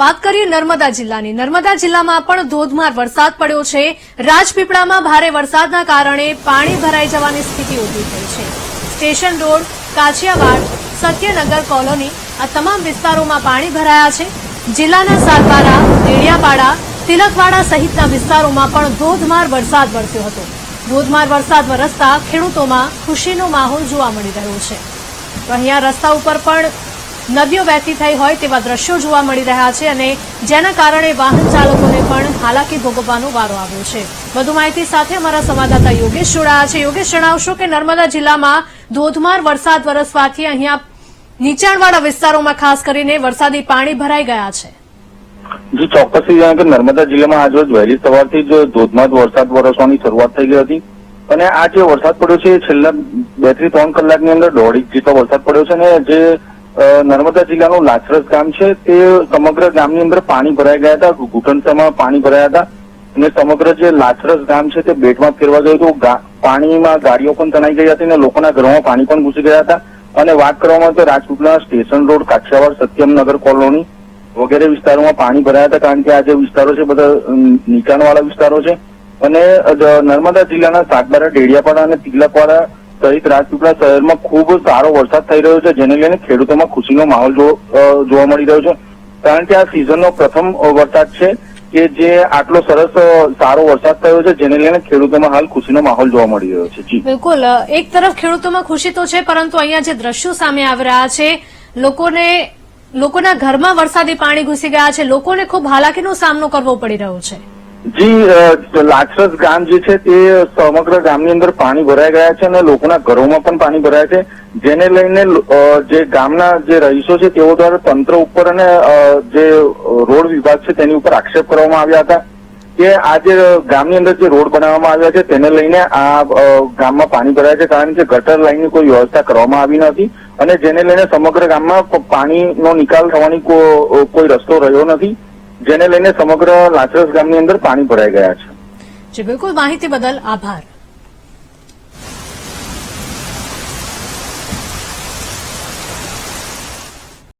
વાત કરીએ નર્મદા જિલ્લાની. નર્મદા જિલ્લામાં પણ ધોધમાર વરસાદ પડ્યો છે. રાજપીપળામાં ભારે વરસાદના કારણે પાણી ભરાઈ જવાની સ્થિતિ ઊભી થઈ છે. Station road, Kachhiyawad, Satyanagar colony આ તમામ વિસ્તારોમાં પાણી ભરાયા છે. જિલ્લાના સાલપારા દેડિયાપાડા તિલકવાડા સહિતના વિસ્તારોમાં પણ ધોધમાર વરસાદ વરસ્યો હતો. ધોધમાર વરસાદ વરસતા ખેડૂતોમાં ખુશીનો માહોલ જોવા મળી રહ્યો છે. અહીંયા રસ્તા ઉપર પણ નદીઓ વહેતી થઈ હોય તેવા દ્રશ્યો જોવા મળી રહ્યા છે અને જેના કારણે વાહન ચાલકોને પણ હાલાકી ભોગવવાનો વારો આવ્યો છે. વધુ માહિતી સાથે અમારા સંવાદદાતા યોગેશ જોડાયા છે. યોગેશ, જણાવશો કે નર્મદા જિલ્લામાં ધોધમાર વરસાદ વરસવાથી અહીંયા નીચાણવાળા વિસ્તારોમાં ખાસ કરીને વરસાદી પાણી ભરાઈ ગયા છે. જી ચોક્કસથી જણાવે કે નર્મદા જિલ્લામાં આજરોજ વહેલી સવારથી જ ધોધમાર વરસાદ વરસવાની શરૂઆત થઈ ગઈ હતી. અને આ જે વરસાદ પડ્યો છે છેલ્લા બેથી ત્રણ કલાકની અંદર દોઢ ઇંચ જેટલો વરસાદ પડ્યો છે અને જે નર્મદા જિલ્લાનું લાચરસ ગામ છે. તે સમગ્ર ગામની અંદર પાણી ભરાઈ ગયા હતા. ઘૂંટણસામાં પાણી ભરાયા હતા. અને સમગ્ર જે લાચરસ ગામ છે તે બેટમાં ફેરવા ગયું હતું. પાણીમાં ગાડીઓ પણ તણાઈ ગઈ હતી અને લોકોના ઘરોમાં પાણી પણ ઘૂસી ગયા હતા. અને વાત કરવામાં તો રાજકોટના station road, Kathiyawad Satyamnagar colony વગેરે વિસ્તારોમાં પાણી ભરાયા હતા. કારણ કે આ જે વિસ્તારો છે, બધા નીચાણવાળા વિસ્તારો છે. અને નર્મદા જિલ્લાના સાગબારા, ડેડિયાપાડા અને તિલકવાડા સહિત રાજપીપળા શહેરમાં ખૂબ સારો વરસાદ થઈ રહ્યો છે, જેને લઈને ખેડૂતોમાં ખુશીનો માહોલ જોવા મળી રહ્યો છે. કારણ કે આ સિઝનનો પ્રથમ વરસાદ છે કે જે આટલો સરસ સારો વરસાદ થયો છે, જેને લઈને ખેડૂતોમાં હાલ ખુશીનો માહોલ જોવા મળી રહ્યો છે. બિલકુલ. એક તરફ ખેડૂતોમાં ખુશી તો છે, પરંતુ અહીંયા જે દ્રશ્યો સામે આવી રહ્યા છે, લોકોને, લોકોના ઘરમાં વરસાદી પાણી ઘૂસી ગયા છે. લોકોને ખૂબ હાલાકીનો સામનો કરવો પડી રહ્યો છે. જી અ, ગામ જે છે તે સમગ્ર ગામની અંદર પાણી ભરાઈ ગયા છે અને લોકોના ઘરોમાં પણ પાણી ભરાયા છે. જેને લઈને જે ગામના જે રહીશો છે તેઓ દ્વારા તંત્ર ઉપર અને જે રોડ વિભાગ છે તેની ઉપર આક્ષેપ કરવામાં આવ્યા હતા કે આ જે ગામની અંદર જે રોડ બનાવવામાં આવ્યા છે તેને લઈને આ ગામમાં પાણી ભરાય છે કારણ કે ગટર લાઈનની કોઈ વ્યવસ્થા કરવામાં આવી નથી અને જેને લઈને સમગ્ર ગામમાં પાણીનો નિકાલ થવાની કોઈ રસ્તો રહ્યો નથી. જેને લઈને સમગ્ર લાચરસ ગામની અંદર પાણી ભરાઈ ગયા છે. બિલકુલ. માહિતી બદલ આભાર.